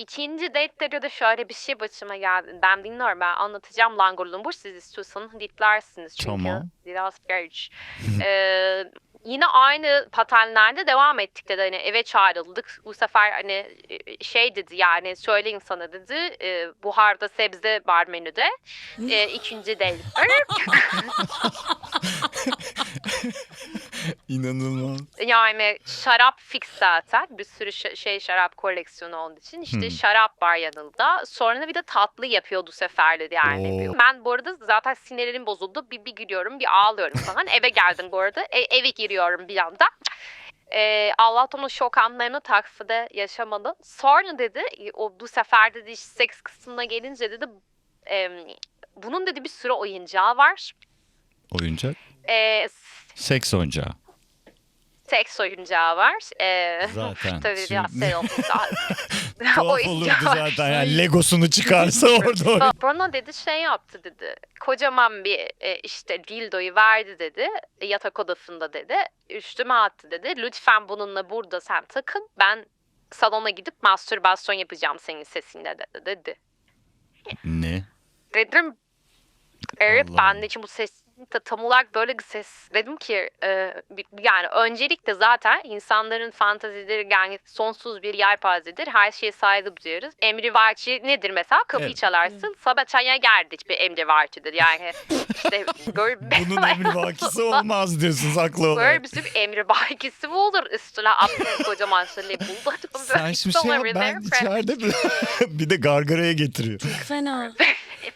İkinci date'de de şöyle bir şey başıma geldi. Ben dinliyorum ben anlatacağım Langur Lumbur. Siz istiyorsanız dinlersiniz çünkü Tamam. biraz geç. Ee, yine aynı patenlerde devam ettik dedi. Hani eve çağrıldık. Bu sefer hani e, şey dedi yani söyleyin sana dedi. E, buharda sebze var menüde. E, ikinci date. İnanılmaz. Yani şarap fix zaten. Bir sürü ş- şey şarap koleksiyonu olduğu için. işte Hmm. şarap var yanında. Sonra bir de tatlı yapıyordu seferleri yani. Oo. Ben bu arada zaten sinirlerim bozuldu. Bir, bir gülüyorum bir ağlıyorum falan. Eve geldim bu arada. E- eve giriyorum bir anda. Ee, Allah'tan o şok anlarını takside yaşamadım. Sonra dedi o bu sefer dedi seks kısmına gelince dedi em, bunun dedi bir sürü oyuncağı var. Oyuncak. Ee, Seks oyuncağı. seks oyuncağı var. Ee, Zaten. Tabii biraz Şimdi- şey oldu. Tuhaf olurdu zaten yani Legosunu çıkarsa orada Bana dedi şey yaptı dedi. Kocaman bir e, işte dildoyu verdi dedi. e, Yatak odasında dedi. Üstüme attı dedi. Lütfen bununla burada sen takın. Ben salona gidip mastürbasyon yapacağım senin sesinde dedi. Ne? Dedim evet Allah ben de için bu ses de tam olarak böyle bir ses. Dedim ki e, yani öncelikle zaten insanların fantazileri yani sonsuz bir yelpazedir. Her şeye saygı duyarız. Emrivaki nedir mesela? Kapıyı Evet. çalarsın. Sabah çaya geldi bir emrivakidir. Yani işte böyle, Bunun emrivakisi olmaz diyorsunuz haklı olarak. böyle bir sürü emrivakisi mi olur? Üstüne attın kocaman şöyle buldum. Sen şimdi şey yap, ben içeride bir, bir de gargaraya getiriyor. Çok fena.